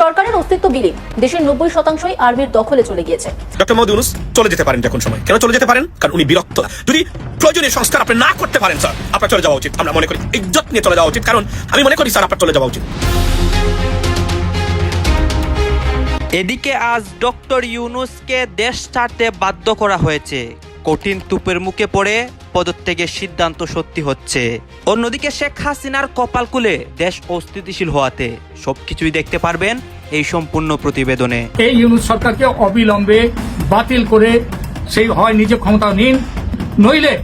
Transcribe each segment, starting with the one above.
সরকারের অস্তিত্ব বিলীন। দেশের নব্বই শতাংশই আর্মির দখলে চলে গিয়েছে। ডক্টর মোহাম্মদ ইউনুস চলে যেতে পারেন যখন সময়। কেন চলে যেতে পারেন? কারণ উনি বিরক্ত। যদি প্রয়োজনীয় সংস্কার আপনি না করতে পারেন স্যার আপনার চলে যাওয়া উচিত। আমরা মনে করি ইজ্জত নিয়ে চলে যাওয়া উচিত। কারণ আমি মনে করি স্যার আপনার চলে যাওয়া উচিত। এদিকে আজ ডক্টর ইউনুসকে দেশ ছাড়তে বাধ্য করা হয়েছে। কঠিন তুপের মুখে পড়ে পদত্যাগের সিদ্ধান্ত সত্যি হচ্ছে। অন্যদিকে শেখ হাসিনার কপালকুলে দেশ অস্থিতিশীল হওয়াতে সবকিছুই দেখতে পারবেন এই সম্পূর্ণ প্রতিবেদনে। এই ইউনুস সরকারকে অবিলম্বে বাতিল করে সেই হয় নিজে ক্ষমতা নিন, নইলে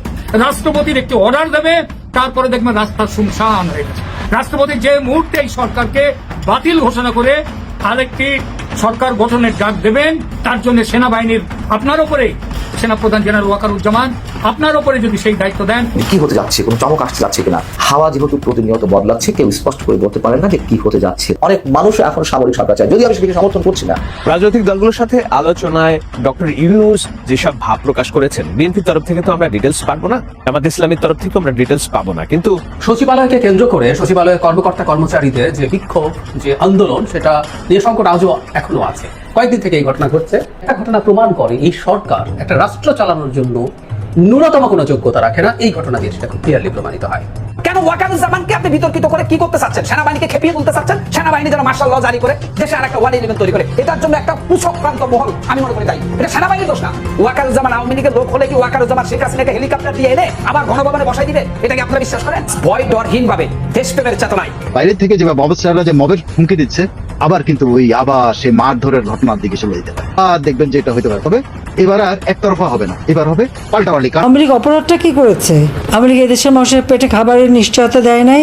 রাষ্ট্রপতির একটি অর্ডার দেবে, তারপরে দেখবেন রাস্তা শুনশান হয়ে গেছে। রাষ্ট্রপতি যে মুহূর্তে এই সরকারকে বাতিল ঘোষণা করে আরেকটি সরকার গঠনের ডাক দেবেন তার জন্য সেনাবাহিনীর আপনার উপরে সেনাপ্রধান জেনারেল ওয়াকারুজ্জামান আপনার উপরে যদি সেই দায়িত্ব দেন। কি হতে যাচ্ছে? কোনো চমক আসতে যাচ্ছে কিনা? হাওয়া যেহেতু প্রতিনিয়ত বদলাচ্ছে কেউ স্পষ্ট করে বলতে পারে না যে কি হতে যাচ্ছে। অনেক মানুষ এখন সামরিক সরকার চায়। যদি আমি সেটাকে সমর্থন করছি না। রাজনৈতিক দলগুলোর সাথে আলোচনায় ডক্টর ইউনুস যেসব ভাব প্রকাশ করেছেন বিএনপির তরফ থেকে তো আমরা ডিটেলস পাবো না জামাত ইসলামের তরফ থেকে আমরা ডিটেলস পাবো না। কিন্তু সচিবালয়কে কেন্দ্র করে সচিবালয়ের কর্মকর্তা কর্মচারীদের যে বিক্ষোভ যে আন্দোলন সেটা নিয়ে সংকট আজও এখনও আছে। কয়েকদিন থেকে এই ঘটনা ঘটছে। একটা ঘটনা প্রমাণ করে এই সরকার একটা রাষ্ট্র চালানোর জন্য ন্যূনতম কোনো যোগ্যতা রাখে না। এই ঘটনা দিয়ে সেটা খুব ক্লিয়ারলি প্রমাণিত হয়। কেন ওয়াকারুজ্জামানকে আপনি বিতর্কিত করে কি করতে চাচ্ছেন? সেনাবাহিনীকে খেপিয়ে তুলতে চাচ্ছেন? সেনাবাহিনী যেন মার্শাল ল জারি করে দেশে আর একটা ওয়ান ইলেভেন তৈরি করে। এটার জন্য একটা কুচক্রান্ত মহল আমি মনে করি তাই। এটা সেনাবাহিনীর দোষ না। ওয়াকারুজ্জামান আওয়ামী লীগের লোক হলে কি ওয়াকারুজ্জামান শেখ হাসিনাকে হেলিকপ্টার দিয়ে এনে আবার গণভবনে বসাই দিবে? এটা কি আপনারা বিশ্বাস করেন? ভয় ডরহীন ভাবে দেশপ্রেমের চেতনায়। বাইরে থেকে যেভাবে অবস্থারা যে মবের হুমকি দিচ্ছে আবার কিন্তু ওই আবার সে মারধরের ঘটনার দিকে চলে যেতে পারে। আর দেখবেন যে এটা হতে পারে। তবে এবার আর একতরফা হবে না। এবার হবে পাল্টাপাল্টি আওয়ামী লীগ অপরাধটা কি করেছে? আওয়ামী লীগ এদেশের মানুষের পেটে খাবারের নিশ্চয়তা দেয় নাই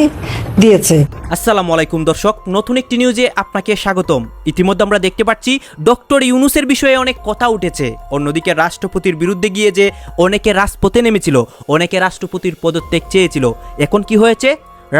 দিয়েছে। আসসালামু আলাইকুম দর্শক নতুন একটি নিউজে আপনাকে স্বাগতম। ইতিমধ্যে আমরা দেখতে পাচ্ছি ডক্টর ইউনুসের বিষয়ে অনেক কথা উঠেছে। অন্যদিকে রাষ্ট্রপতির বিরুদ্ধে গিয়ে যে অনেকে রাজপথে নেমেছিল অনেকে রাষ্ট্রপতির পদত্যাগ চেয়েছিল। এখন কি হয়েছে?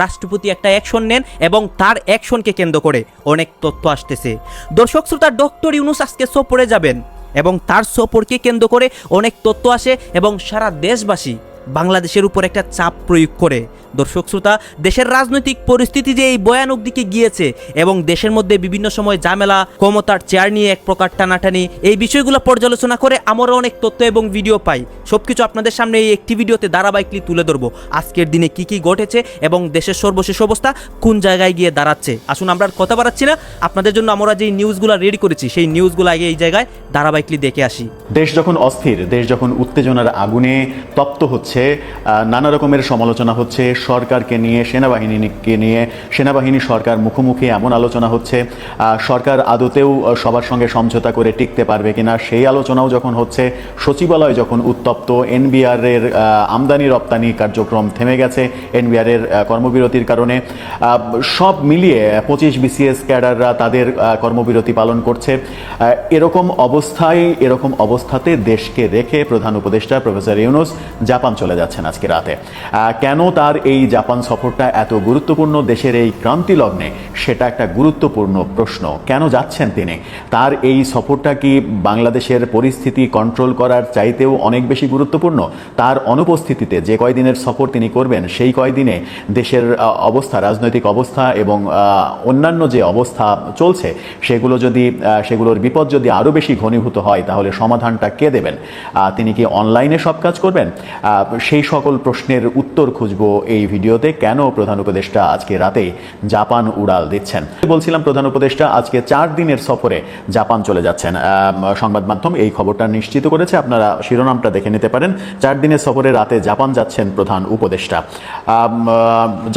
রাষ্ট্রপতি একটা অ্যাকশন নেন এবং তার অ্যাকশনকে কেন্দ্র করে অনেক তথ্য আসতেছে। দর্শক শ্রোতা ডক্টর ইউনুস আজকে সফরে যাবেন এবং তার সফরকে কেন্দ্র করে অনেক তথ্য আসে এবং সারা দেশবাসী বাংলাদেশের উপর একটা চাপ প্রয়োগ করে। দর্শক শ্রোতা, দেশের রাজনৈতিক পরিস্থিতি যে এই ভয়ানক দিকে গিয়েছে এবং দেশের মধ্যে বিভিন্ন সময় ঝামেলা, ক্ষমতার চেয়ার নিয়ে এক প্রকার টানাটানি, এই বিষয়গুলো পর্যালোচনা করে আমরা অনেক তথ্য এবং ভিডিও পাই। সবকিছু আপনাদের সামনে এই একটি ভিডিওতে ধারাবাহিকলি তুলে ধরবো। আজকের দিনে কি কি ঘটেছে এবং দেশের সর্বশেষ অবস্থা কোন জায়গায় গিয়ে দাঁড়াচ্ছে? আসুন আমরা আর কথা বাড়াচ্ছি না, আপনাদের জন্য আমরা যে নিউজগুলো রেডি করেছি, সেই নিউজগুলো আগে এই জায়গায় ধারাবাহিকলি দেখে আসি। দেশ যখন অস্থির, দেশ যখন উত্তেজনার আগুনে তপ্ত হচ্ছে নানা রকমের সমালোচনা হচ্ছে সরকারকে নিয়ে, সেনাবাহিনীকে নিয়ে, সেনাবাহিনী সরকার মুখোমুখি এমন আলোচনা হচ্ছে সরকার আদতেও সবার সঙ্গে সমঝোতা করে টিকতে পারবে কিনা সেই আলোচনাও যখন হচ্ছে, সচিবালয় যখন উত্তপ্ত এনবিআরের আমদানি রপ্তানি কার্যক্রম থেমে গেছে এনবিআর এর কর্মবিরতির কারণে সব মিলিয়ে পঁচিশ বিসিএস ক্যাডাররা তাদের কর্মবিরতি পালন করছে। এরকম অবস্থায়, এরকম অবস্থাতে দেশকে রেখে প্রধান উপদেষ্টা প্রফেসর ইউনুস জাপান চলে যাচ্ছেন আজকে রাতে। কেন তার এই জাপান সফরটা এত গুরুত্বপূর্ণ দেশের এই ক্রান্তি লগ্নে। সেটা একটা গুরুত্বপূর্ণ প্রশ্ন। কেন যাচ্ছেন তিনি? তার এই সফরটা কি বাংলাদেশের পরিস্থিতি কন্ট্রোল করার চাইতেও অনেক বেশি গুরুত্বপূর্ণ? তার অনুপস্থিতিতে যে কয়দিনের সফর তিনি করবেন, সেই কয়দিনে দেশের অবস্থা, রাজনৈতিক অবস্থা এবং অন্যান্য যে অবস্থা চলছে, সেগুলো যদি সেগুলোর বিপদ যদি আরও বেশি ঘনীভূত হয়, তাহলে সমাধানটা কে দেবেন? তিনি কি অনলাইনে সব কাজ করবেন? সেই সকল প্রশ্নের উত্তর খুঁজব এই ভিডিওতে। কেন প্রধান উপদেষ্টা আজকে রাতে জাপান উড়াল? দিচ্ছেন। বলছিলাম প্রধান উপদেষ্টা, আজকে চার দিনের সফরে জাপান চলে যাচ্ছেন। সংবাদ মাধ্যম এই খবরটা নিশ্চিত করেছে। আপনারা শিরোনামটা দেখে নিতে পারেন। চার দিনের সফরে রাতে জাপান যাচ্ছেন প্রধান উপদেষ্টা।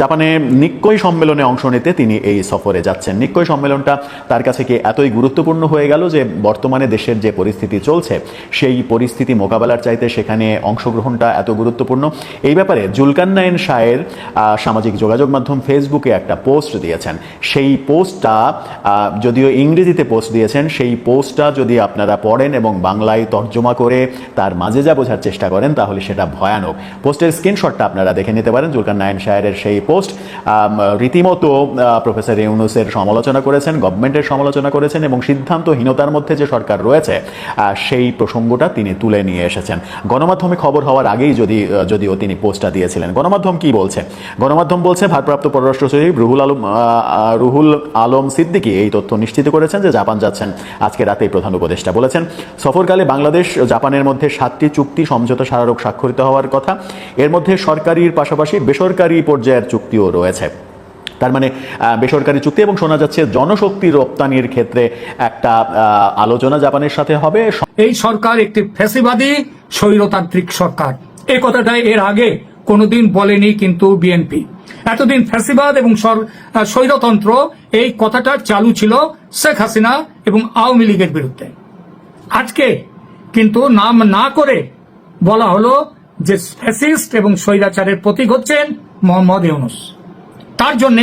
জাপানে নিক্কই সম্মেলনে অংশ নিতে তিনি এই সফরে যাচ্ছেন। নিক্কই সম্মেলনটা তার কাছে কি এতই গুরুত্বপূর্ণ হয়ে গেল যে বর্তমানে দেশের যে পরিস্থিতি চলছে, সেই পরিস্থিতি মোকাবেলার চাইতে সেখানে অংশগ্রহণটা এত গুরুত্বপূর্ণ? এই ব্যাপারে জুলকান্নায়ন শায়ের সামাজিক যোগাযোগ মাধ্যম ফেসবুকে একটা পোস্ট দিয়েছেন। সেই পোস্টটা যদিও ইংরেজিতে পোস্ট দিয়েছেন, সেই পোস্টটা যদি আপনারা পড়েন এবং বাংলায় তর্জমা করে তার মাঝে যা বোঝার চেষ্টা করেন, তাহলে সেটা ভয়ানক। পোস্টের স্ক্রিনশটটা আপনারা দেখে নিতে পারেন, জুলকান নায়ন শায়ের সেই পোস্ট। রীতিমতো প্রফেসর ইউনুসের সমালোচনা করেছেন, গভর্নমেন্টের সমালোচনা করেছেন এবং সিদ্ধান্তহীনতার মধ্যে যে সরকার রয়েছে সেই প্রসঙ্গটা তিনি তুলে নিয়ে এসেছেন। গণমাধ্যমে খবর হওয়ার আগেই যদি যদিও তিনি পোস্টটা দিয়েছিলেন। গণমাধ্যম কি বলছে? গণমাধ্যম বলছে, ভারপ্রাপ্ত পররাষ্ট্র সচিব রুহুল আলম রুহুল আলম সিদ্দিকী এই তথ্য নিশ্চিত করেছেন যে জাপান যাচ্ছেন। আজকে রাতেই প্রধান উপদেষ্টা বলেছেন, সফরকালে বাংলাদেশ জাপানের মধ্যে সাতটি চুক্তি সমঝোতা স্মারক স্বাক্ষরিত হওয়ার কথা। এর মধ্যে সরকারির পাশাপাশি বেসরকারি পর্যায়ের চুক্তিও রয়েছে। তার মানে বেসরকারি চুক্তি এবং শোনা যাচ্ছে জনশক্তি রপ্তানির ক্ষেত্রে একটা আলোচনা জাপানের সাথে হবে। এই সরকার একটি ফ্যাসিবাদী, স্বৈরতান্ত্রিক সরকার। এই কথাটা এর আগে কোনোদিন বলেনি কিন্তু বিএনপি। এতদিন ফ্যাসিবাদ এবং স্বৈরতন্ত্র এই কথাটা চালু ছিল শেখ হাসিনা এবং আওয়ামী লীগের বিরুদ্ধে। আজকে কিন্তু নাম না করে বলা হলো যে ফ্যাসিস্ট এবং স্বৈরাচারের প্রতীক হচ্ছেন মোহাম্মদ ইউনুস। তার জন্য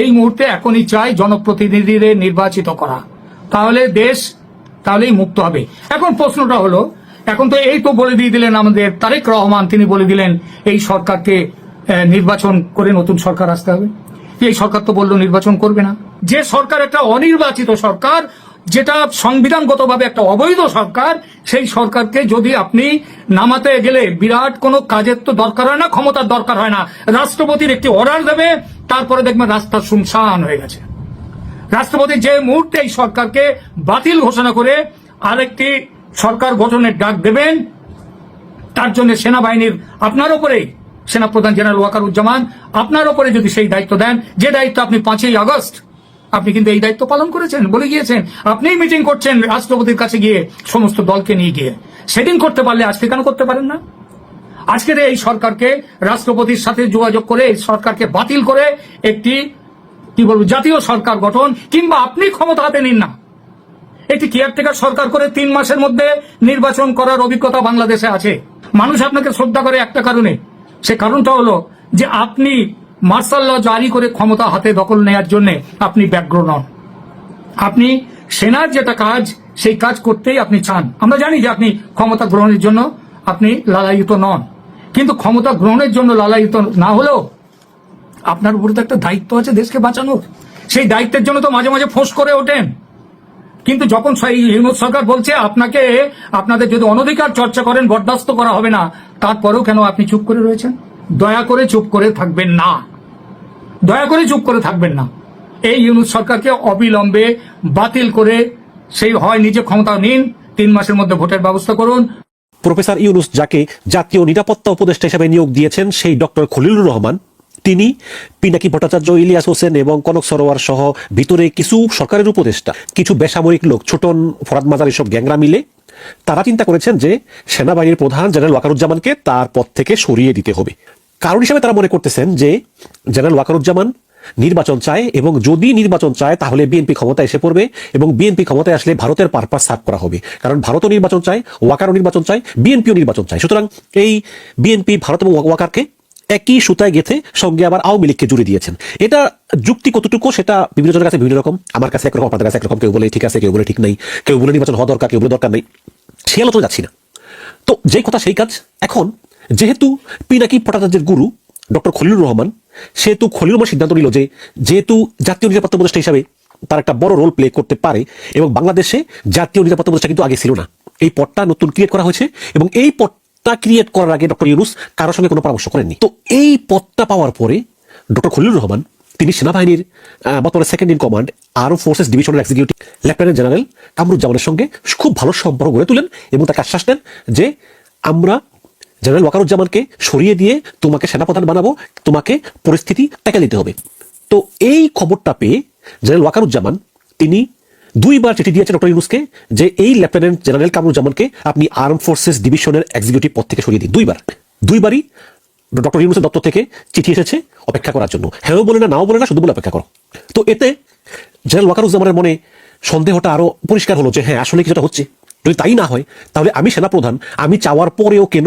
এই মুহূর্তে এখনই চাই জনপ্রতিনিধিদের নির্বাচিত করা। তাহলে দেশ তাহলেই মুক্ত হবে। এখন প্রশ্নটা হলো, এখন তো এই তো বলে দিয়ে দিলেন আমাদের তারেক রহমান, তিনি বলে দিলেন এই সরকারকে নির্বাচন করে নতুন সরকার আসতে হবে। এই সরকার তো বলল নির্বাচন করবে না। যে সরকার একটা অনির্বাচিত সরকার, যেটা সংবিধানগতভাবে একটা অবৈধ সরকার, সেই সরকারকে যদি আপনি নামাতে গেলে বিরাট কোনো কাজের তো দরকার হয় না, ক্ষমতার দরকার হয় না। রাষ্ট্রপতির একটি অর্ডার দেবে, তারপরে দেখবেন রাস্তা শুনশান হয়ে গেছে। রাষ্ট্রপতি যে মুহূর্তে এই সরকারকে বাতিল ঘোষণা করে আরেকটি সরকার গঠনের ডাক দেবেন, তার জন্য সেনাবাহিনীর আপনার উপরেই সেনাপ্রধান জেনারেল ওয়াকারুজ্জামান, আপনার ওপরে যদি সেই দায়িত্ব দেন, যে দায়িত্ব আপনি পাঁচই আগস্ট, আপনি কিন্তু এই দায়িত্ব পালন করেছেন, বলে গিয়েছেন। আপনিই মিটিং করছেন রাষ্ট্রপতির কাছে গিয়ে সমস্ত দলকে নিয়ে গিয়ে। সেটিং করতে পারলে আজকে কেন করতে পারেন না? আজকের এই সরকারকে রাষ্ট্রপতির সাথে যোগাযোগ করে, এই সরকারকে বাতিল করে একটি, কি বলব, জাতীয় সরকার গঠন, কিংবা আপনি ক্ষমতা হাতে নিন না। একটি কেয়ারটেকার সরকার করে তিন মাসের মধ্যে নির্বাচন করার অভিজ্ঞতা বাংলাদেশে আছে। মানুষ আপনাকে শ্রদ্ধা করে একটা কারণে সে কারণটা হলো যে আপনি মার্শাল ল জারি করে ক্ষমতা হাতে দখল নেয়ার জন্য আপনি ব্যগ্র নন। আপনি সেনার যেটা কাজ, সেই কাজ করতেই আপনি চান। আমরা জানি যে আপনি ক্ষমতা গ্রহণের জন্য আপনি লালায়িত নন। কিন্তু ক্ষমতা গ্রহণের জন্য লালায়িত না হলেও আপনার উপরে তো একটা দায়িত্ব আছে দেশকে বাঁচানোর। সেই দায়িত্বের জন্য তো মাঝে মাঝে ফোঁস করে ওঠেন। কিন্তু যখন ইউনুস সরকার বলছে, আপনাকে, আপনাদের যদি অনধিকার চর্চা করেন, বরদাস্ত করা হবে না, তারপরেও কেন আপনি চুপ করে রয়েছেন? দয়া করে চুপ করে থাকবেন না। দয়া করে চুপ করে থাকবেন না। এই ইউনুস সরকারকে অবিলম্বে বাতিল করে সেই হয়, নিজে ক্ষমতা নিন, তিন মাসের মধ্যে ভোটের ব্যবস্থা করুন। প্রফেসর ইউনুস যাকে জাতীয় নিরাপত্তা উপদেষ্টা হিসেবে নিয়োগ দিয়েছেন, সেই ডক্টর খলিলুর রহমান তিনি পিনাকি ভট্টাচার্য, ইলিয়াস হোসেন এবং কনক সরোয়ার সহ ভিতরে কিছু সরকারের উপদেষ্টা, কিছু বেসামরিক লোক ছোটন ফরাদ মাজার এসব গ্যাংরা মিলে। তারা চিন্তা করেছেন যে সেনাবাহিনীর প্রধান জেনারেল ওয়াকারুজ্জামানকে তার পদ থেকে সরিয়ে দিতে হবে। কারণ হিসেবে তারা মনে করতেছেন যে জেনারেল ওয়াকারুজ্জামান নির্বাচন চায় এবং যদি নির্বাচন চায় তাহলে বিএনপি ক্ষমতায় এসে পড়বে এবং বিএনপি ক্ষমতায় আসলে ভারতের পারপাস সার্ভ করা হবে। কারণ ভারতও নির্বাচন চায়, ওয়াকারও নির্বাচন চায়, বিএনপিও নির্বাচন চায়। সুতরাং এই বিএনপি, ভারত এবং ওয়াকারকে একই সুতায় গেথে সঙ্গে আবার আওয়ামী লীগকে জুড়ে দিয়েছেন। এটা যুক্তি কতটুকু? সেটা বিভিন্ন জনের কাছে বিভিন্ন রকম। আমার কাছে একরকম, আপনাদের কাছে একরকম, কেউ বলে ঠিক আছে, কেউ বলে ঠিক নাই, কেউ বলে নির্বাচন হওয়া দরকার, কেউ বলে দরকার নেই। সে আলোচনা যাচ্ছি না। তো যেই কথা, সেই কাজ এখন যেহেতু পিনাকি ভট্টাচার্যের গুরু ডক্টর খলিলুর রহমান, সেহেতু খলিলুর রহমান সিদ্ধান্ত নিল যে, যেহেতু জাতীয় নিরাপত্তা উপদেষ্টা হিসাবে তার একটা বড় রোল প্লে করতে পারে, এবং বাংলাদেশে জাতীয় নিরাপত্তা উপদেষ্টা কিন্তু আগে ছিল না। এই পদটা নতুন ক্রিয়েট করা হয়েছে, এবং এই পদটা ক্রিয়েট করার আগে ডক্টর ইউনুস কারোর সঙ্গে কোনো পরামর্শ করেননি। তো এই পদটা পাওয়ার পরে ডক্টর খলিলুর রহমান, তিনি সেনাবাহিনীর বর্তমানে second in command arm forces ডিভিশনের এক্সিকিউটিভ লেফটেন্যান্ট জেনারেল কামরুজ্জামানের সঙ্গে খুব ভালো সম্পর্ক গড়ে তুলেন এবং তাকে আশ্বাস দেন যে আমরা জেনারেল ওয়াকারুজ্জামানকে সরিয়ে দিয়ে তোমাকে সেনাপ্রধান বানাবো, তোমাকে পরিস্থিতি টেকা দিতে হবে। তো এই খবরটা পেয়ে জেনারেল ওয়াকারুজ্জামান, তিনি দুইবার চিঠি দিয়েছে ডক্টর ইউনুসকে যে এই লেফটেন্যান্ট জেনারেল কামরুজ্জামানকে আপনি আর্ম ফোর্সেস ডিভিশনের এক্সিকিউটিভ পদ থেকে সরিয়ে দিন। দুইবার। দুইবারই ডক্টর ইউনুসের দপ্তর থেকে চিঠি এসেছে অপেক্ষা করার জন্য। হ্যাঁ বলে না, নাও বলে না, শুধু বলে অপেক্ষা করো। তো এতে জেনারেল ওয়াকারুজ্জামানের মনে সন্দেহটা আরও পরিষ্কার হলো যে হ্যাঁ আসলে কিছুটা হচ্ছে। যদি তাই না হয়, তাহলে আমি সেনাপ্রধান, আমি চাওয়ার পরেও কেন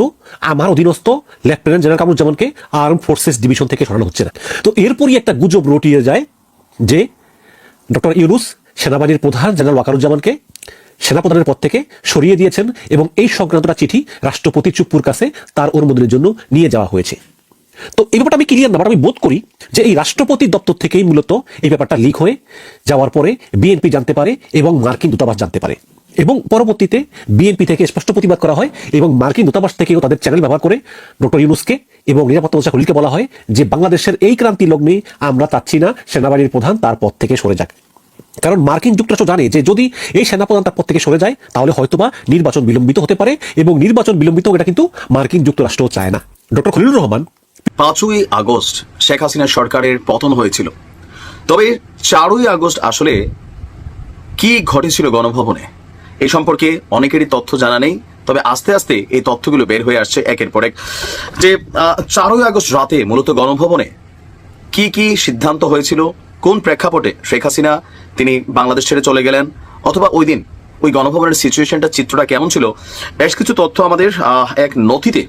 আমার অধীনস্থ লেফটেন্যান্ট জেনারেল কামরুজ্জামানকে আর্ম ফোর্সেস ডিভিশন থেকে সরানো হচ্ছে না? তো এরপরই একটা গুজব রটিয়ে যায় যে ডক্টর ইউনুস সেনাবাহিনীর প্রধান জেনারেল ওয়াকারুজ্জামানকে সেনাপ্রধানের পদ থেকে সরিয়ে দিয়েছেন এবং এই সংক্রান্তটা চিঠি রাষ্ট্রপতি চুপ্পুর কাছে তার অনুমোদনের জন্য নিয়ে যাওয়া হয়েছে। তো এই ব্যাপারটা আমি ক্লিয়ার না আমি বোধ করি যে এই রাষ্ট্রপতির দপ্তর থেকেই মূলত এই ব্যাপারটা লিক হয়ে যাওয়ার পরে বিএনপি জানতে পারে এবং মার্কিন দূতাবাস জানতে পারে। এবং পরবর্তীতে বিএনপি থেকে স্পষ্ট প্রতিবাদ করা হয় এবং মার্কিন দূতাবাস থেকেও তাদের চ্যানেল ব্যবহার করে ডক্টর ইউনুসকে এবং নিরাপত্তা মন্ত্রী খলিলকে বলা হয় যে, বাংলাদেশের এই ক্রান্তি লগ্নে আমরা চাচ্ছি না সেনাবাহিনীর প্রধান তার পদ থেকে সরে যাক। কারণ মার্কিন যুক্তরাষ্ট্র জানে যে যদি এই সেনাপ্রধান তার পদ থেকে সরে যায়, তাহলে হয়তোবা নির্বাচন বিলম্বিত হতে পারে এবং নির্বাচন বিলম্বিত এটা কিন্তু মার্কিন যুক্তরাষ্ট্র চায় না। ডক্টর খলিলুর রহমান। পাঁচই আগস্ট শেখ হাসিনা সরকারের পতন হয়েছিল। তবে চারই আগস্ট আসলে কি ঘটেছিল গণভবনে এই সম্পর্কে অনেকেরই তথ্য জানা নেই, তবে আস্তে আস্তে এই তথ্যগুলো বের হয়ে আসছে একের পর এক। যে চারই আগস্ট রাতে মূলত গণভবনে কি কি সিদ্ধান্ত হয়েছিল, কোন প্রেক্ষাপটে শেখ হাসিনা তিনি বাংলাদেশ ছেড়ে চলে গেলেন। অথবা ওই দিন ওই গণভবনের সিচুয়েশনটা চিত্রটা কেমন ছিল, বেশ কিছু তথ্য আমাদের এক নথিতে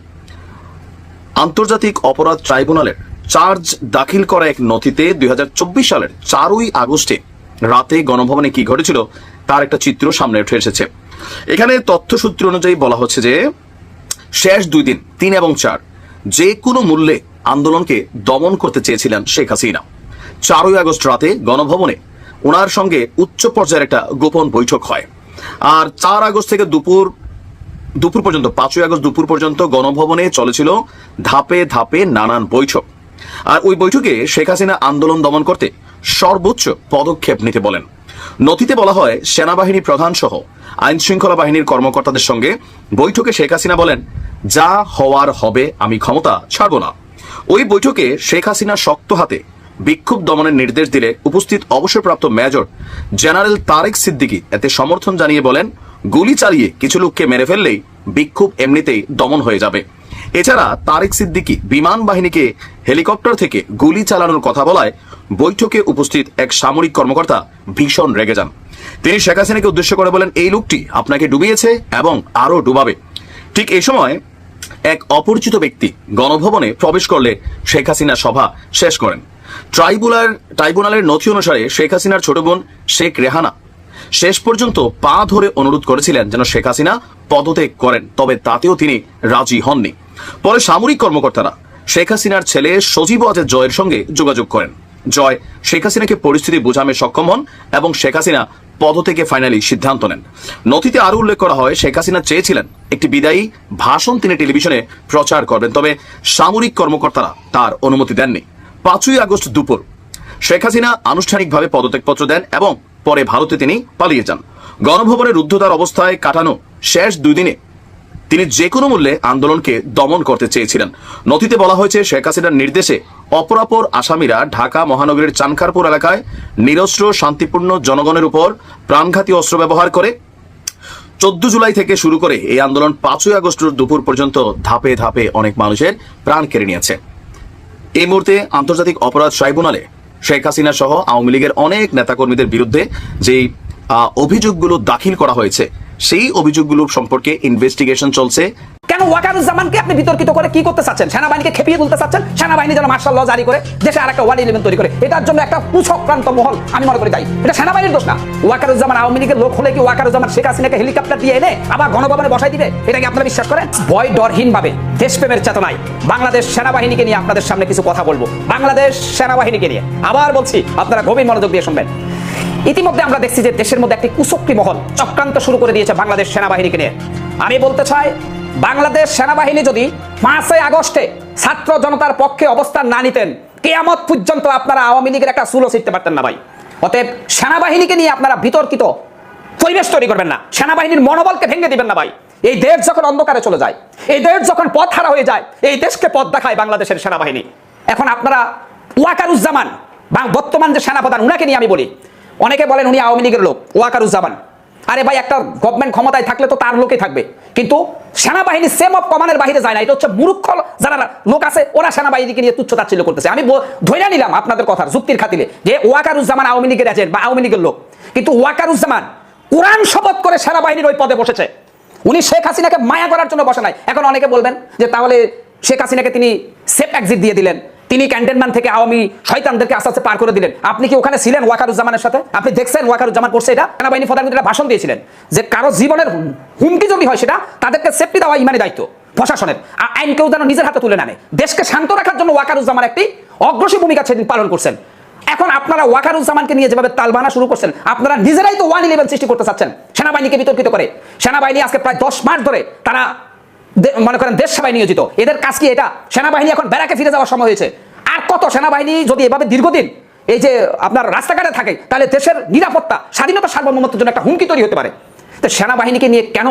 আন্তর্জাতিক অপরাধ ট্রাইব্যুনালের চার্জ দাখিল করা এক নথিতে দুই হাজার চব্বিশ সালের চারই আগস্টে রাতে গণভবনে কি ঘটেছিল, তার একটা চিত্র সামনে উঠে এসেছে। এখানে তথ্যসূত্র অনুযায়ী বলা হচ্ছে যে, শেষ দুই দিন, তিন এবং চার, যে কোনো মূল্যে আন্দোলনকে দমন করতে চেয়েছিলেন শেখ হাসিনা। চারই আগস্ট রাতে গণভবনে ওনার সঙ্গে উচ্চ পর্যায়ের একটা গোপন বৈঠক হয়। আর চার আগস্ট থেকে দুপুর দুপুর পর্যন্ত, পাঁচই আগস্ট দুপুর পর্যন্ত গণভবনে চলেছিল ধাপে ধাপে নানান বৈঠক। আর ওই বৈঠকে শেখ হাসিনা আন্দোলন দমন করতে সর্বোচ্চ পদক্ষেপ নিতে বলেন। নথিতে বলা হয়, সেনাবাহিনী প্রধান সহ আইন শৃঙ্খলা বাহিনীর কর্মকর্তাদের সঙ্গে বৈঠকে শেখ হাসিনা বলেন, যা হওয়ার হবে, আমি ক্ষমতা ছাড়ব না। ওই বৈঠকে শেখ হাসিনা শক্ত হাতে বিক্ষোভ দমনের নির্দেশ দিলে উপস্থিত অবসরপ্রাপ্ত মেজর জেনারেল তারেক সিদ্দিকী এতে সমর্থন জানিয়ে বলেন, গুলি চালিয়ে কিছু লোককে মেরে ফেললেই বিক্ষোভ এমনিতেই দমন হয়ে যাবে। এছাড়া তারেক সিদ্দিকী বিমান বাহিনীকে হেলিকপ্টার থেকে গুলি চালানোর কথা বলায় বৈঠকে উপস্থিত এক সামরিক কর্মকর্তা ভীষণ রেগে যান। তিনি শেখ হাসিনাকে উদ্দেশ্য করে বলেন, এই লোকটি আপনাকে ডুবিয়েছে এবং আরও ডুবাবে। ঠিক এই সময় এক অপরিচিত ব্যক্তি গণভবনে প্রবেশ করলে শেখ হাসিনা সভা শেষ করেন। ট্রাইব্যুনাল ট্রাইব্যুনালের নথি অনুসারে শেখ হাসিনার ছোট বোন শেখ রেহানা শেষ পর্যন্ত পা ধরে অনুরোধ করেছিলেন যেন শেখ হাসিনা পদত্যাগ করেন, তবে তাতেও তিনি রাজি হননি। পরে সামরিক কর্মকর্তারা শেখ হাসিনার ছেলে সজীব ওয়াজেদ জয়ের সঙ্গে যোগাযোগ করেন। জয় শেখ হাসিনাকে পরিস্থিতি বোঝামে সক্ষম হন এবং শেখ হাসিনা পদত্যাগে ফাইনালি সিদ্ধান্ত নেন। নথিতে আরও উল্লেখ করা হয়, শেখ হাসিনা চেয়েছিলেন একটি বিদায়ী ভাষণ তিনি টেলিভিশনে প্রচার করবেন, তবে সামরিক কর্মকর্তারা তার অনুমতি দেননি। পাঁচই আগস্ট দুপুর শেখ হাসিনা আনুষ্ঠানিকভাবে পদত্যাগপত্র দেন এবং পরে ভারতে তিনি পালিয়ে যান। গণভবনের রুদ্ধতার অবস্থায় কাটানো শেষ দুই দিনে তিনি যে কোনো মূল্যে আন্দোলনকে দমন করতে চেয়েছিলেন। নথিতে বলা হয়েছে, শেখ হাসিনার নির্দেশে অপরাপর আসামিরা ঢাকা মহানগরীর চানখারপুর এলাকায় নিরস্ত্র, শান্তিপূর্ণ জনগণের উপর প্রাণঘাতী অস্ত্র ব্যবহার করে চোদ্দ জুলাই থেকে শুরু করে এই আন্দোলন পাঁচই আগস্টের দুপুর পর্যন্ত ধাপে ধাপে অনেক মানুষের প্রাণ কেড়ে নিয়েছে। এই মুহূর্তে আন্তর্জাতিক অপরাধ ট্রাইব্যুনালে শেখ হাসিনা সহ আওয়ামী লীগের অনেক নেতাকর্মীদের বিরুদ্ধে যেই অভিযোগগুলো দাখিল করা হয়েছে, সেই অভিযোগগুলো সম্পর্কে ইনভেস্টিগেশন চলছে। কেন আপনি বিতর্কিত করে কি করতে চাচ্ছেন? সেনাবাহিনীকে খেপিয়ে তুলতে চাচ্ছেন? সেনাবাহিনী যেন জারি করে, দেশে আর একটা ইলেভেন তৈরি করে। এটার জন্য একটা মহল, আমি মনে করি তাই। এটা সেনাবাহিনীর দোষ না। আওয়ামী লীগের লোক হলে কি শেখ হাসিনাকে হেলিকপ্টার দিয়ে এনে আবার গণভবনে বসাই দিবে? এটা কি আপনারা বিশ্বাস করেন? ভয় দেশপ্রেমের চেতনায়। বাংলাদেশ সেনাবাহিনীকে নিয়ে আপনাদের সামনে কিছু কথা বলব। বাংলাদেশ সেনাবাহিনীকে নিয়ে। আবার বলছি, আপনারা গভীর মনোযোগ দিয়ে শুনবেন। ইতিমধ্যে আমরা দেখছি যে দেশের মধ্যে একটি কুচক্রি মহল চক্রান্ত শুরু করে দিয়েছে বাংলাদেশ সেনাবাহিনীকে নিয়ে। আমি বলতে চাই বাংলাদেশ সেনাবাহিনী যদি পাঁচই আগস্টে ছাত্র জনতার পক্ষে অবস্থান না নিতেন, কেয়ামত পর্যন্ত আপনারা আওয়ামী লীগের একটা সুলো শিখতে পারতেন না ভাই। অতএব সেনাবাহিনীকে নিয়ে আপনারা বিতর্কিত পরিবেশ তৈরি করবেন না, সেনাবাহিনীর মনোবলকে ভেঙে দিবেন না ভাই। এই দেশ যখন অন্ধকারে চলে যায়, এই দেশ যখন পথ হারা হয়ে যায়, এই দেশকে পথ দেখায় বাংলাদেশের সেনাবাহিনী। এখন আপনারা ওয়াকারুজ্জামান বর্তমান যে সেনাপ্রধান, উনাকে নিয়ে আমি বলি। অনেকে বলেন উনি আওয়ামী লীগের লোক, ওয়াকারুজ্জামান। আরে ভাই, একটা গভর্নমেন্ট ক্ষমতায় থাকলে তো তার লোকে থাকবে। কিন্তু সেনাবাহিনী সেম অফ কমানের বাইরে যায় না। এটা হচ্ছে মূর্খ যারা লোক আছে, ওরা সেনাবাহিনীকে নিয়ে তুচ্ছ তাচ্ছিল্য করতেছে। আমি ব- ধরে নিলাম আপনাদের কথার যুক্তির খাতিলে যে ওয়াকারুজ্জামান আওয়ামী লীগের এজেন্ট বা আওয়ামী লীগের লোক। কিন্তু ওয়াকারুজ্জামান কোরআন শপথ করে সেনাবাহিনীর ওই পদে বসেছে। উনি শেখ হাসিনাকে মায়া করার জন্য বসে নাই। এখন অনেকে বলবেন যে তাহলে শেখ হাসিনাকে তিনি সেফ এক্সিট দিয়ে দিলেন। তিনি ক্যান্টনমেন্ট থেকে আওয়ামী শয়তানদেরকে আস্তে আস্তে পার করে দিলেন। আপনি কি ওখানে ছিলেন ওয়াকারুজ্জামানের সাথে? আপনি দেখছেন ওয়াকারুজ্জামান করছে এটা? সেনাবাহিনী প্রধানমন্ত্রী একটা ভাষণ দিয়েছিলেন যে কারও জীবনের হুমকি যদি হয় সেটা, তাদেরকে সেফটি দেওয়া ইমানি দায়িত্ব প্রশাসনের। আর আইন কেউ যেন নিজের হাতে তুলে নেয়। দেশকে শান্ত রাখার জন্য ওয়াকারুজ্জামান একটি অগ্রসী ভূমিকা সেদিন পালন করছেন। এখন আপনারা ওয়াকারুজ্জামানকে নিয়ে যেভাবে তালবানা শুরু করছেন, আপনারা নিজেরাই তো ওয়ান ইলেভেন সৃষ্টি করতে চাচ্ছেন। সেনাবাহিনীকে বিতর্কিত করে। সেনাবাহিনী আজকে প্রায় দশ মাস ধরে তারা মনে করেন দেশ সেবায় নিয়োজিত। এদের কাজ কি এটা? সেনাবাহিনী এখন ব্যারাকে ফিরে যাওয়ার সময় হয়েছে। আর কত সেনাবাহিনী যদি এভাবে দীর্ঘদিন এই যে আপনার রাস্তাঘাটে থাকে, তাহলে দেশের নিরাপত্তা, স্বাধীনতা, সার্বভৌমত্বের জন্য একটা হুমকি তৈরি হতে পারে। তো সেনাবাহিনীকে নিয়ে কেন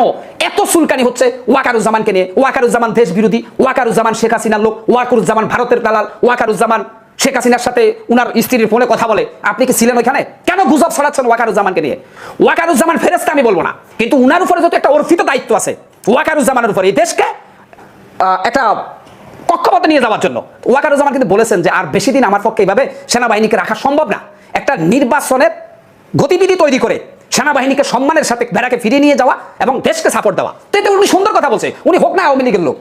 এত সুলকানি হচ্ছে? ওয়াকারুজ্জামানকে নিয়ে। ওয়াকারুজ্জামান দেশ বিরোধী ওয়াকারুজ্জামান শেখ হাসিনার লোক, ওয়াকারুজ্জামান ভারতের দালাল, ওয়াকারুজ্জামান শেখ হাসিনার সাথে উনার স্ত্রীর ফোনে কথা বলে। আপনি কি ছিলেন ওইখানে? কেন গুজব ছড়াচ্ছেন ওয়াকারুজ্জামানকে নিয়ে? ওয়াকারুজ্জামান ফেরেস্তা আমি বলব না। কিন্তু উনার উপরে যত একটা অর্পিত দায়িত্ব আছে ওয়াকারুজ্জামানের উপরে এই দেশকে একটা কক্ষপথে নিয়ে যাওয়ার জন্য। ওয়াকারুজ্জামান কিন্তু বলেছেন যে আর বেশি দিন আমার পক্ষে এইভাবে সেনাবাহিনীকে রাখা সম্ভব না। একটা নির্বাচনের গতিবিধি তৈরি করে সেনাবাহিনীকে সম্মানের সাথে বেড়াকে ফিরিয়ে নিয়ে যাওয়া এবং দেশকে সাপোর্ট দেওয়া। তো এটা উনি সুন্দর কথা বলছে। উনি হোক না আওয়ামী লীগের লোক।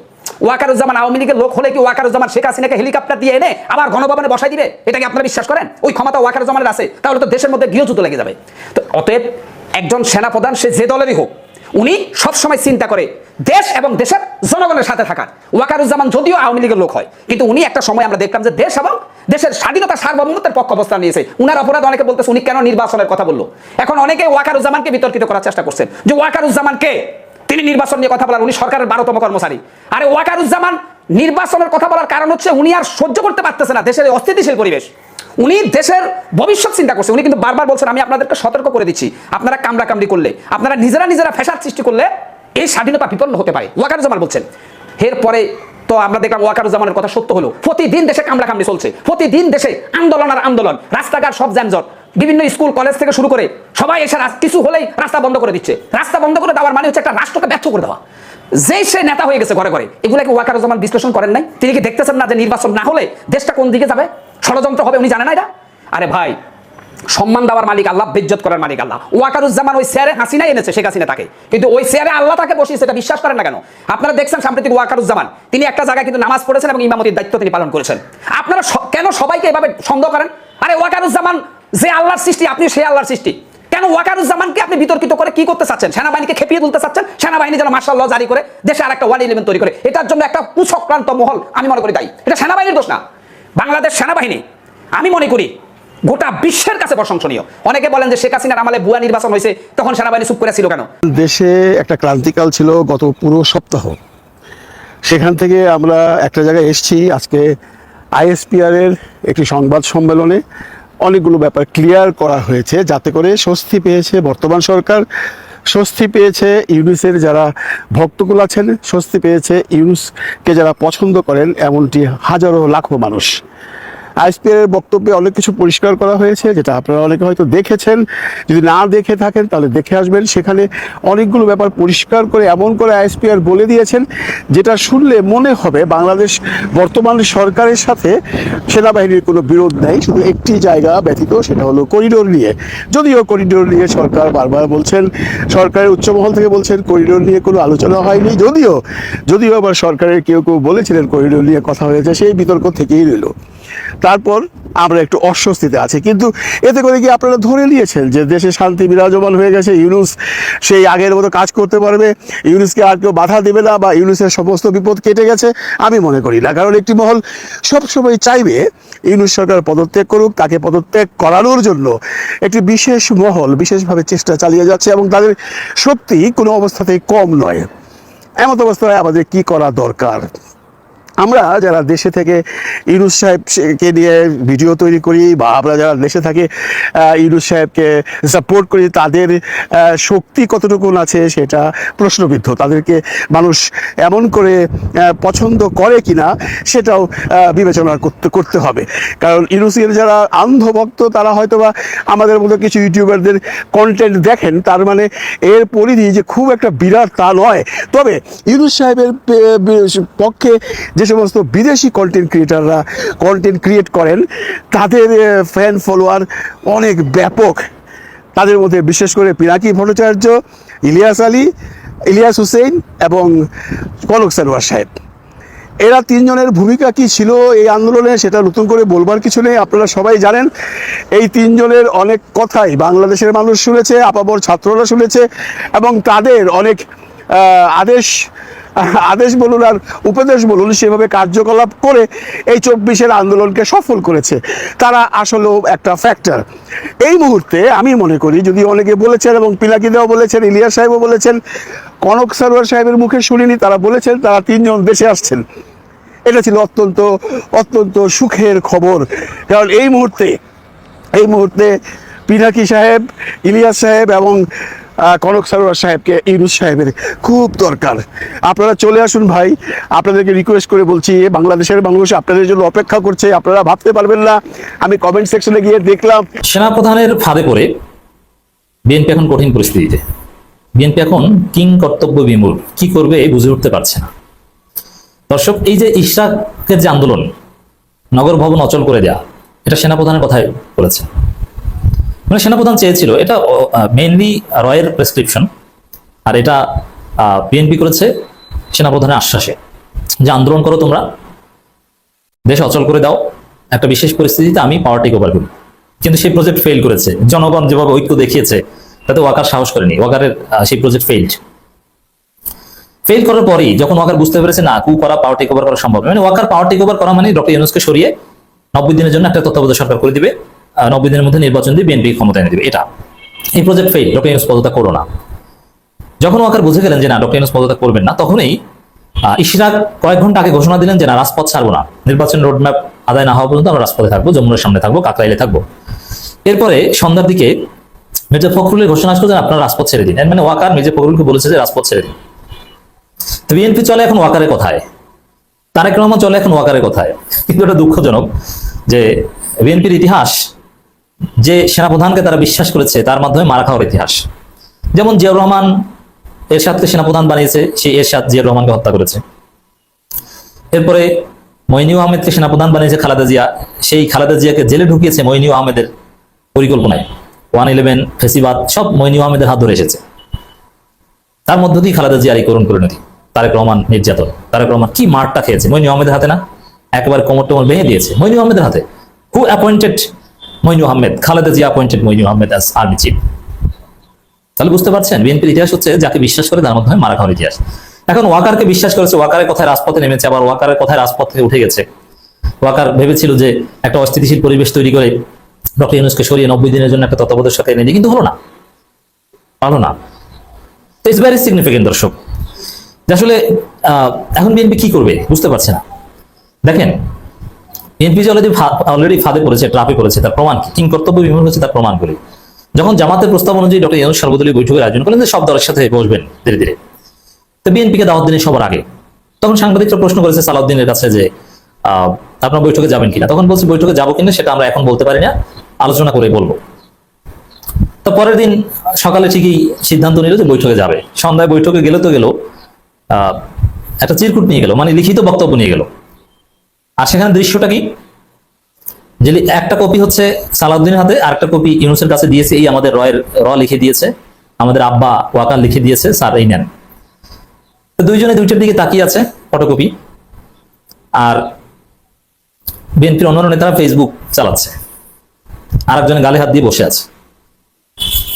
ওয়াকারুজ্জামান আওয়ামী লীগের লোক হলে কি ওয়াকারুজ্জামান শেখ হাসিনাকে হেলিকপ্টার দিয়ে এনে আবার গণভবনে বসাই দিবে? এটা কি আপনারা বিশ্বাস করেন? ওই ক্ষমতা ওয়াকারুজ্জামানের আছে। তাহলে তো দেশের মধ্যে গৃহযুদ্ধ লেগে যাবে। তো অতএব একজন সেনাপ্রধান সে যে দলেরই হোক উনি সবসময় চিন্তা করে দেশ এবং দেশের জনগণের সাথে থাকার। ওয়াকারুজ্জামান যদিও আওয়ামী লীগের লোক হয়, কিন্তু উনি একটা সময় আমরা দেখলাম যে দেশ এবং দেশের স্বাধীনতা সার্বভৌমত্বের পক্ষ অবস্থান নিয়েছে। উনার অপরাধ অনেকে বলতেছে উনি কেন নির্বাচনের কথা বলল। এখন অনেকে ওয়াকারুজ্জামানকে বিতর্কিত করার চেষ্টা করছেন যে ওয়াকারুজ্জামানকে তিনি নির্বাচন নিয়ে কথা বলার, উনি সরকারের বারোতম কর্মচারী। আরে ওয়াকারুজ্জামান নির্বাচনের কথা বলার কারণ হচ্ছে উনি আর সহ্য করতে পারতেছে না দেশের অস্থিতিশীল পরিবেশ। উনি দেশের ভবিষ্যৎ চিন্তা করছে। উনি কিন্তু বারবার বলছেন, আমি আপনাদেরকে সতর্ক করে দিচ্ছি। আপনারা কামড়া কামড়ি করলে, আপনারা নিজেরা নিজেরা ফ্যাসাদ সৃষ্টি করলে এই স্বাধীনতা বিপন্ন হতে পারে। ওয়াকারুজ্জামান বলছেন। এরপরে তো আমরা দেখলাম ওয়াকারুজ্জামানের কথা সত্য হলো। প্রতিদিন দেশে কামড়া কামড়ি চলছে। প্রতিদিন দেশে আন্দোলন আর আন্দোলন, রাস্তাঘাট সব যানজট। বিভিন্ন স্কুল, কলেজ থেকে শুরু করে সবাই এসে কিছু হলেই রাস্তা বন্ধ করে দিচ্ছে। রাস্তা বন্ধ করে দেওয়ার মানে হচ্ছে একটা রাষ্ট্রকে ব্যর্থ করে দেওয়া। যেই সে নেতা হয়ে গেছে ঘরে ঘরে এগুলো কি ওয়াকারুজ্জামান বিশ্লেষণ করেন নাই? তিনি কি দেখতেছেন না যে নির্বাচন না হলে দেশটা কোন দিকে যাবে? ষড়যন্ত্র হবে, উনি জানেন না এটা? আরে ভাই, সম্মান দেওয়ার মালিক আল্লাহ, বেজ্জত করার মালিক আল্লাহ। ওয়াকারুজ্জামান ওই চেয়ারে হাসিনাই এনেছে, শেখ হাসিনা তাকে। কিন্তু ওই চেয়ারে আল্লাহ তাকে বসিয়েছে এটা বিশ্বাস করেন না কেন? আপনারা দেখছেন সাম্প্রতিক ওয়াকারুজ্জামান, তিনি একটা জায়গায় কিন্তু নামাজ পড়েছেন এবং ইমামতির দায়িত্ব তিনি পালন করেছেন। আপনারা কেন সবাইকে এভাবে সন্দেহ করেন? আরে ওয়াকারুজ্জামান, যে আল্লাহর সৃষ্টি আপনি সে আল্লাহর সৃষ্টি। কেন ওয়াকারুজ্জামানকে আপনি বিতর্কিত করে কি করতে চাচ্ছেন? সেনাবাহিনীকে খেপিয়ে তুলতে চাচ্ছেন? সেনাবাহিনী যেন মার্শাল ল জারি করে, দেশে আর একটা ওয়ান ইলেভেন তৈরি করে। এটার জন্য একটা কুচক্রান্ত মহল, আমি মনে করি দায়ী। এটা সেনাবাহিনীর দোষ না। বাংলাদেশ সেনাবাহিনী, আমি মনে করি গোটা বিশ্বের কাছে প্রশংসনীয়। অনেকে বলেন যে শেখ হাসিনার আমলে ভুয়া নির্বাচন হয়েছে, তখন সেনাবাহিনী চুপ করে ছিল কেন? দেশে একটা ক্রান্তিকাল ছিল গত পুরো সপ্তাহ। সেখান থেকে আমরা একটা জায়গায় এসেছি, আজকে আইএসপিআর এর একটি সংবাদ সম্মেলনে। অনেকগুলো ব্যাপার ক্লিয়ার করা হয়েছে, যাতে করে স্বস্তি পেয়েছে বর্তমান সরকার। স্বস্তি পেয়েছে ইউনুসের যারা ভক্তগুলো আছেন, স্বস্তি পেয়েছে ইউনুসকে যারা পছন্দ করেন, এমনটি হাজারো লাখো মানুষ। আইএসপিআর এর বক্তব্যে অনেক কিছু পরিষ্কার করা হয়েছে, যেটা আপনারা অনেকে হয়তো দেখেছেন। যদি না দেখে থাকেন, তাহলে দেখে আসবেন। সেখানে অনেকগুলো ব্যাপার পরিষ্কার করে, এমন করে আইএসপিআর বলে দিয়েছেন, যেটা শুনলে মনে হবে বাংলাদেশ বর্তমান সরকারের সাথে সেনাবাহিনীর কোনো বিরোধ নেই, শুধু একটি জায়গা ব্যতীত সেটা হলো করিডোর নিয়ে। যদিও করিডোর নিয়ে সরকার বারবার বলছেন, সরকারের উচ্চমহল থেকে বলছেন করিডোর নিয়ে কোনো আলোচনা হয়নি। যদিও যদিও আবার সরকারের কেউ কেউ বলেছিলেন করিডোর নিয়ে কথা হয়েছে, সেই বিতর্ক থেকেই রইল। তারপর আমরা একটু অস্বস্তিতে আছি। কিন্তু এতে করে কি আপনারা ধরে নিয়েছেন যে দেশে শান্তি বিরাজমান হয়ে গেছে, ইউনুস সেই আগের মতো কাজ করতে পারবে, ইউনুসকে আর কেউ বাধা দেবে না বা ইউনুসের সমস্ত বিপদ কেটে গেছে, আমি মনে করি না। কারণ একটি মহল সবসময় চাইবে ইউনুস সরকার পদত্যাগ করুক, তাকে পদত্যাগ করানোর জন্য একটি বিশেষ মহল, বিশেষভাবে চেষ্টা চালিয়ে যাচ্ছে এবং তাদের সত্যি কোনো অবস্থাতেই কম নয়। এমত অবস্থায় আমাদের কি করা দরকার? আমরা যারা দেশে থেকে ইউনুস সাহেবকে নিয়ে ভিডিও তৈরি করি বা আমরা যারা দেশে থাকে ইউনুস সাহেবকে সাপোর্ট করি, তাদের শক্তি কতটুকু আছে সেটা প্রশ্নবিদ্ধ। তাদেরকে মানুষ এমন করে পছন্দ করে কিনা সেটাও বিবেচনা করতে করতে হবে। কারণ ইউনুসের যারা আন্ধভক্ত, তারা হয়তো বা আমাদের মতো কিছু ইউটিউবারদের কন্টেন্ট দেখেন, তার মানে এর পরিধি যে খুব একটা বিরাট তা নয়। তবে ইউনুস সাহেবের পক্ষে যে সমস্ত বিদেশি কন্টেন্ট ক্রিয়েটাররা কন্টেন্ট ক্রিয়েট করেন, তাদের ফ্যান ফলোয়ার অনেক ব্যাপক। তাদের মধ্যে বিশেষ করে পিনাকি ভট্টাচার্য, ইলিয়াস আলী, ইলিয়াস হুসেইন এবং কনক সারোয়ার সাহেব। এরা তিনজনের ভূমিকা কি ছিল এই আন্দোলনে সেটা নতুন করে বলবার কিছু নেই, আপনারা সবাই জানেন। এই তিনজনের অনেক কথাই বাংলাদেশের মানুষ শুনেছে আপাবর ছাত্ররা শুনেছে এবং তাদের অনেক আদেশ আদেশ বলুন আর উপদেশ বলুন, সেভাবে কার্যকলাপ করে এই চব্বিশের আন্দোলনকে সফল করেছে। তারা আসলেও একটা ফ্যাক্টর এই মুহূর্তে আমি মনে করি, যদি অনেকে বলেছেন এবং পিলাকিদাও বলেছেন, ইলিয়াস সাহেবও বলেছেন, কনক সরোয়ার সাহেবের মুখে শুনিনি, তারা বলেছেন, তারা তিনজন দেশে আসছেন। এটা ছিল অত্যন্ত অত্যন্ত সুখের খবর। কারণ এই মুহূর্তে এই মুহূর্তে পিনাকি সাহেব, ইলিয়াস সাহেব এবং কনক সরোয়ার সাহেবকে ইউনুস সাহেবের খুব দরকার। আপনারা চলে আসুন ভাই, আপনাদেরকে রিকোয়েস্ট করে বলছি বাংলাদেশের মানুষ আপনাদের জন্য অপেক্ষা করছে, আপনারা ভাবতে পারবেন না। আমি কমেন্ট সেকশনে গিয়ে দেখলাম। সেনাপ্রধানের ফাঁদে পড়ে বিএনপি এখন কঠিন পরিস্থিতিতে। বিএনপি এখন কিং কর্তব্য বিমূল, কি করবে এই বুঝে উঠতে পারছে না। দর্শক, এই যে ইশরাকের যে আন্দোলন, নগর ভবন অচল করে দেয়া, এটা সেনাপ্রধানের কথাই বলেছে মানে সেনাপ্রধান চেয়েছিল, এটা মেইনলি রয়ের প্রেসক্রিপশন আর এটা বিএনপি করেছে সেনাপ্রধানের আশ্বাসে যে আন্দোলন করো তোমরা, দেশ অচল করে দাও, একটা বিশেষ পরিস্থিতিতে আমি পাওয়ার টেক ওভার করি। কিন্তু সেই প্রজেক্ট ফেল করেছে, জনগণ যেভাবে ঐক্য দেখিয়েছে, তাতে ওয়াকার সাহস করেনি, ওয়াকারের সেই প্রজেক্ট ফেইল্ড ফেল করার পরেই যখন ওয়াকার বুঝতে পেরেছে, না, কু করা পাওয়ার টেক ওভার করা সম্ভব মানে ওয়াকার পাওয়ার টেক ওভার করা মানে ডক্টর ইউনুসকে সরিয়ে নব্বই দিনের জন্য একটা তত্ত্বাবধায়ক সরকার করে দিবে নব্বই দিনের মধ্যে নির্বাচন দিয়ে বিএনপি ক্ষমতা এনে দিবে। এটা। এই প্রজেক্ট ফেল ডক্টর ইউনুস পদত্যাগ করো না। যখন ওয়াকার বুঝে গেলেন যে না ডক্টর ইউনুস পদত্যাগ করবেন না, তখনই ইশরাক কয়েক ঘণ্টা আগে ঘোষণা দিলেন যে না, রাজপথ ছাড়বো না। নির্বাচন রোডম্যাপ আদায় না হওয়া পর্যন্ত আমরা রাজপথে থাকব, যমুনার সামনে থাকব, কাকরাইলে থাকব। এরপরে সন্ধ্যার দিকে মির্জা ফখরুলের ঘোষণা আসলো যে আপনারা রাজপথ ছেড়ে দিন। মানে ওয়াকার মির্জা ফখরুলকে বলেছে যে রাজপথ ছেড়ে দিন। তো বিএনপি চলে এখন ওয়াকারের কথায়। তারেক রহমান চলে এখন ওয়াকারের কথায়। কিন্তু এটা দুঃখজনক যে বিএনপির ইতিহাস যে সেনাপ্রধানকে তারা বিশ্বাস করেছে, তার মাধ্যমে মারা খাওয়ার ইতিহাস। যেমন জিয়াউর রহমান এরশাদকে সেনাপ্রধান বানিয়েছে, সেই এরশাদ জিয়াউর রহমানকে হত্যা করেছে। এরপরে মইনিউ আহমেদকে সেনাপ্রধান বানিয়েছে খালেদা জিয়া, সেই খালেদা জিয়াকে জেলে ঢুকিয়েছে মইনিউ আহমেদের পরিকল্পনায়। ওয়ান ইলেভেন, ফেসিবাদ, সব মইনিউ আহমেদের হাত ধরে এসেছে। তার মধ্য দিয়ে খালেদা জিয়ার এই করুণ পরিণতি তারেক রহমান নির্যাতন। তারেক রহমান কি মারটা খেয়েছে? মইনু আহমেদের হাতে না? একবার কোমর টোমর ভেঙে দিয়েছে। মইনু আহমেদের হাতে। Who appointed Moinu Ahmed, Khaleda Zia appointed Moinu Ahmed as army chief তাহলে বুঝতে পারছেন বিএনপির ইতিহাস হচ্ছে যাকে বিশ্বাস করে তার মাধ্যমে মারা খাওয়ার ইতিহাস। এখন ওয়াকারকে বিশ্বাস করেছে, ওয়াকারের কথায় রাজপথে নেমেছে, আবার ওয়াকারের কথায় রাজপথ উঠে গেছে। ওয়াকার ভেবেছিল যে একটা অস্থিতিশীল পরিবেশ তৈরি করে ডক্টর ইউনুসকে সরিয়ে নব্বই দিনের জন্য একটা তত্ত্বাবধায়ক সাথে এনে কিন্তু হলো না। পারল না। তো ইটস ভেরি সিগনিফিকেন্ট দর্শক। আসলে এখন বিএনপি কি করবে, বুঝতে পারছে না। দেখেন বিএনপি অলরেডি অলরেডি ফাঁদে পড়েছে ট্রাপে পড়েছে, তার প্রমাণ কি? কর্তব্য বিমূল হচ্ছে তার প্রমাণ প্রমাণগুলি। যখন জামাতের প্রস্তাব অনুযায়ী ডক্টর ইউনুস সর্বদলীয় বৈঠকের আয়োজন করলেন যে সব দলের সাথে বসবেন ধীরে ধীরে। তো বিএনপিকে দাওয়াত দিনের সবার আগে। তখন সাংবাদিকরা প্রশ্ন করেছে সালাউদ্দিনের কাছে যে আপনার বৈঠকে যাবেন কিনা? তখন বলছে বৈঠকে যাব কিনা সেটা আমরা এখন বলতে পারি না আলোচনা করে বলব। তো পরের দিন সকালে ঠিকই সিদ্ধান্ত নিল যে বৈঠকে যাবে। সন্ধ্যায় বৈঠকে গেলে তো গেল একটা চিরকুট নিয়ে গেল মানে লিখিত বক্তব্য নিয়ে গেল। আর সেখানে দৃশ্যটা কি? যে একটা কপি হচ্ছে সালাউদ্দিনের হাতে, আর একটা কপি ইউনুসের কাছে দিয়েছে, এই আমাদের রয়ের, র লিখে দিয়েছে, আমাদের আব্বা ওয়াকার লিখে দিয়েছে, স্যার, এই নেন। দুইজনে দুইটার দিকে তাকিয়ে আছে ফটোকপি আর বিএনপির অন্যান্য নেতারা ফেসবুক চালাচ্ছে আর একজনে গালে হাত দিয়ে বসে আছে।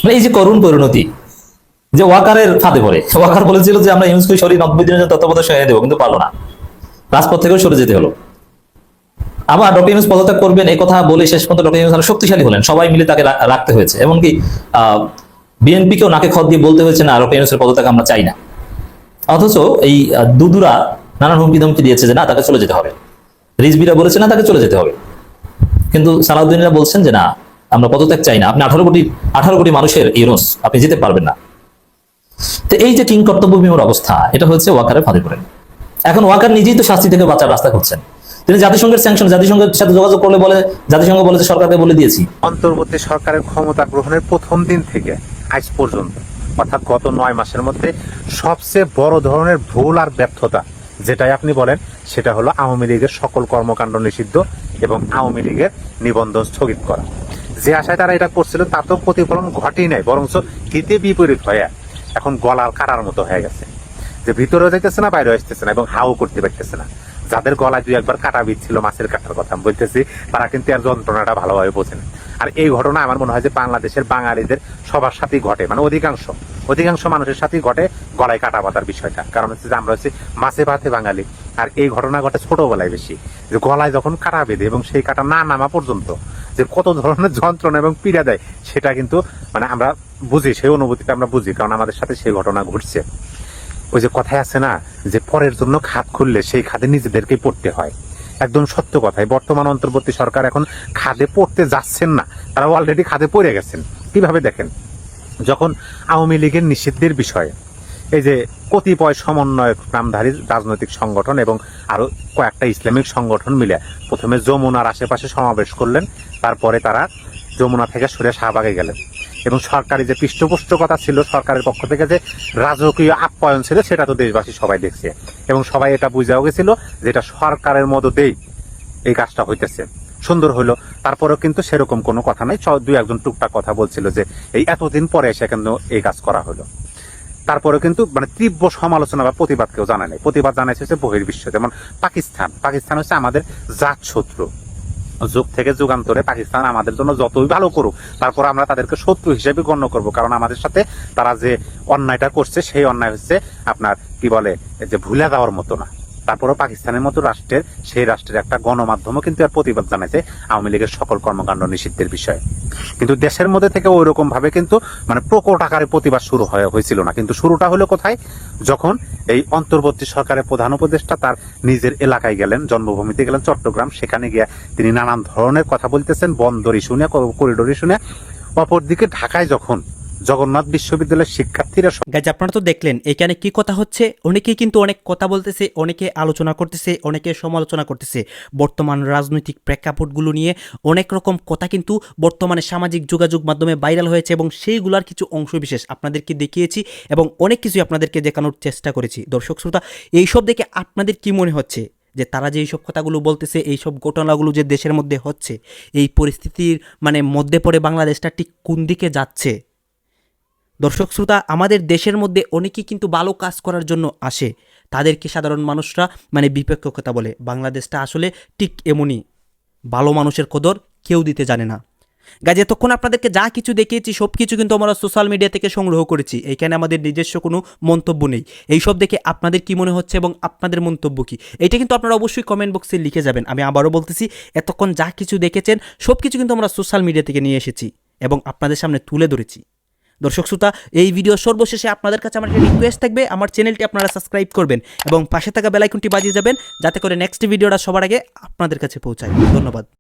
মানে এই যে করুণ পরিণতি, যে ওয়াকারের ফাঁদে পড়ে। ওয়াকার বলেছিল যে, আমরা ইউনুসকে সরিয়ে নব্বই দিনের জন্য তত্ত্বাবধায়ক সরিয়ে দেবো, কিন্তু পারল না। রাজপথ থেকেও সরে যেতে হলো। আবার ডক্টর ইউনুস পদত্যাগ করবেন, এই কথা বলে শেষ পর্যন্ত ডক্টর ইউনুস আরও শক্তিশালী হলেন। সবাই মিলে তাকে রাখতে হয়েছে। এমনকি বিএনপি কেও নাকে খত দিয়ে বলতে হয়েছে না ডক্টর ইউনুসের পদত্যাগ আমরা চাই না। অথচ এই দুদুরা নানান হুমকি ধমকি দিয়েছে যে না, তাকে চলে যেতে হবে। রিজবিরা বলেছে না, তাকে চলে যেতে হবে। কিন্তু সালাউদ্দিনরা বলছেন যে না, আমরা পদত্যাগ চাই না। আপনি আঠারো কোটি আঠারো কোটি মানুষের ইউনুস আপনি যেতে পারবেন না। তো এই যে কিং কর্তব্য বিমূর অবস্থা, এটা হচ্ছে ওয়াকারের ফাঁদে পড়েন। এখন ওয়াকার নিজেই তো শাস্তি থেকে বাঁচার রাস্তা করছেন তিনি জাতিসংঘের স্যাংশন জাতিসংঘের সাথে যোগাযোগ করলে বলে, জাতিসংঘ বলে যে সরকারকে বলে দিয়েছি। অন্তর্বর্তী সরকারের ক্ষমতা গ্রহণের প্রথম দিন থেকে আজ পর্যন্ত, অর্থাৎ গত নয় মাসের মধ্যে সবচেয়ে বড় ধরনের ভুল আর ব্যর্থতা যেটাই আপনি বলেন, সেটা হলো আওয়ামী লীগের সকল কর্মকাণ্ড নিষিদ্ধ এবং আওয়ামী লীগের নিবন্ধন স্থগিত করা। যে আশায় তারা এটা করছিল, তার তো প্রতিফলন ঘটেই নাই, বরঞ্চ হিতে বিপরীত হয়ে এখন গলার কারার মতো হয়ে গেছে। যে ভিতরে যাইতেছে না বাইরে আসতেছে না এবং হাও করতে পারতেছে না। যাদের গলায় দুই একবার কাটা বিচ্ছিল মাছের কাটার কথা আমি বলতেছি, তারা কিন্তু আর যন্ত্রণাটা ভালোভাবে বোঝে না। আর এই ঘটনা আমার মনে হয় যে বাংলাদেশের বাঙালিদের সবার সাথেই ঘটে মানে অধিকাংশ অধিকাংশ মানুষের সাথেই ঘটে গলায় কাটা বাঁধার বিষয়টা। কারণ হচ্ছে যে আমরা হচ্ছে মাছে ভাতে বাঙালি, আর এই ঘটনা ঘটে ছোটবেলায় বেশি। যে গলায় যখন কাটা বেঁধে এবং সেই কাটা না নামা পর্যন্ত যে কত ধরনের যন্ত্রণা এবং পীড়া দেয়, সেটা কিন্তু মানে আমরা বুঝি, সেই অনুভূতিটা আমরা বুঝি, কারণ আমাদের সাথে সেই ঘটনা ঘটছে। ওই যে কথায় আছে না, যে পরের জন্য খাত খুললে সেই খাদে নিজেদেরকেই পড়তে হয়। একদম সত্য কথাই। বর্তমান অন্তর্বর্তী সরকার এখন খাদে পড়তে যাচ্ছেন না। তারা অলরেডি খাদে পড়ে গেছেন। কীভাবে দেখেন? যখন আওয়ামী লীগের নিষিদ্ধের বিষয়ে, এই যে কতিপয় সমন্বয়ক নামধারী রাজনৈতিক সংগঠন এবং আরও কয়েকটা ইসলামিক সংগঠন মিলে প্রথমে যমুনার আশেপাশে সমাবেশ করলেন, তারপরে তারা যমুনা থেকে সরে শাহবাগে গেলেন। এবং সরকারি যে পৃষ্ঠপোষকতা ছিল সরকারের পক্ষ থেকে যে রাজকীয় আপ্যায়ন ছিল, সেটা তো দেশবাসী সবাই দেখছে। এবং সবাই এটা বুঝাও গেছিল যে এটা সরকারের মদতেই এই কাজটা হইতেছে। সুন্দর হইল। তারপরেও কিন্তু সেরকম কোনো কথা নাই। দুই একজন টুকটাক কথা বলছিল যে এই এতদিন পরে এসে কিন্তু এই কাজ করা হলো। তারপরে কিন্তু মানে তীব্র সমালোচনা বা প্রতিবাদ কেউ জানায় নাই। প্রতিবাদ জানাইছে হচ্ছে বহির্বিশ্ব। যেমন পাকিস্তান। পাকিস্তান হচ্ছে আমাদের জাত শত্রু যুগ থেকে যুগান্তরে পাকিস্তান আমাদের জন্য যতই ভালো করুক, তারপর আমরা তাদেরকে শত্রু হিসেবে গণ্য করব। কারণ আমাদের সাথে তারা যে অন্যায়টা করছে, সেই অন্যায় হচ্ছে আপনার কি বলে যে ভুলে যাওয়ার মতো না। তারপরেও পাকিস্তানের মতো রাষ্ট্রের, সেই রাষ্ট্রের একটা গণমাধ্যমও কিন্তু আর প্রতিবাদ জানাইছে আওয়ামী লীগের সকল কর্মকাণ্ড নিষিদ্ধের বিষয়ে। কিন্তু দেশের মধ্যে থেকে ওই রকম ভাবে কিন্তু মানে প্রকট আকারে প্রতিবাদ শুরু হয়ে, হয়েছিল না। কিন্তু শুরুটা হলো কোথায়? যখন এই অন্তর্বর্তী সরকারের প্রধান উপদেষ্টা তার নিজের এলাকায় গেলেন, জন্মভূমিতে গেলেন চট্টগ্রাম। সেখানে গিয়ে তিনি নানান ধরনের কথা বলতেছেন, বন্দর ইস্যু নিয়ে করিডোর ইস্যু নিয়ে। অপরদিকে ঢাকায় যখন জগন্নাথ বিশ্ববিদ্যালয়ের শিক্ষার্থীরা গাইজ আপনারা তো দেখলেন, এখানে কি কথা হচ্ছে? অনেকেই কিন্তু অনেক কথা বলতেছে, অনেকে আলোচনা করতেছে, অনেকে সমালোচনা করতেছে। বর্তমান রাজনৈতিক প্রেক্ষাপটগুলো নিয়ে অনেক রকম কথা কিন্তু বর্তমানে সামাজিক যোগাযোগ মাধ্যমে ভাইরাল হয়েছে এবং সেইগুলার কিছু অংশবিশেষ আপনাদেরকে দেখিয়েছি এবং অনেক কিছুই আপনাদেরকে দেখানোর চেষ্টা করেছি। দর্শক, শ্রোতা, এইসব দেখে আপনাদের কি মনে হচ্ছে? যে তারা যে এইসব কথাগুলো বলতেছে, এইসব ঘটনাগুলো যে দেশের মধ্যে হচ্ছে, এই পরিস্থিতির মানে মধ্যে পড়ে বাংলাদেশটা ঠিক কোন দিকে যাচ্ছে? দর্শক শ্রোতা, আমাদের দেশের মধ্যে অনেকেই কিন্তু ভালো কাজ করার জন্য আসে। তাদেরকে সাধারণ মানুষরা মানে বিপক্ষ কথা বলে। বাংলাদেশটা আসলে ঠিক এমনই। ভালো মানুষের কদর কেউ দিতে জানে না। গাছ এতক্ষণ আপনাদেরকে যা কিছু দেখিয়েছি, সব কিছু কিন্তু আমরা সোশ্যাল মিডিয়া থেকে সংগ্রহ করেছি। এখানে আমাদের নিজস্ব কোনো মন্তব্য নেই। এইসব দেখে আপনাদের কি মনে হচ্ছে এবং আপনাদের মন্তব্য কি? এটা কিন্তু আপনারা অবশ্যই কমেন্ট বক্সে লিখে যাবেন। আমি আবারও বলতেছি, এতক্ষণ যা কিছু দেখেছেন, সব কিছু কিন্তু আমরা সোশ্যাল মিডিয়া থেকে নিয়ে এসেছি এবং আপনাদের সামনে তুলে ধরেছি। দর্শক শ্রোতা, এই ভিডিও সর্বশেষে আপনাদের কাছে আমার একটা রিকোয়েস্ট থাকবে। আমার চ্যানেলটি আপনারা সাবস্ক্রাইব করবেন এবং পাশে থাকা বেলাইকনটি বাজিয়ে যাবেন, যাতে করে নেক্সট ভিডিওটা সবার আগে আপনাদের কাছে পৌঁছায়। ধন্যবাদ।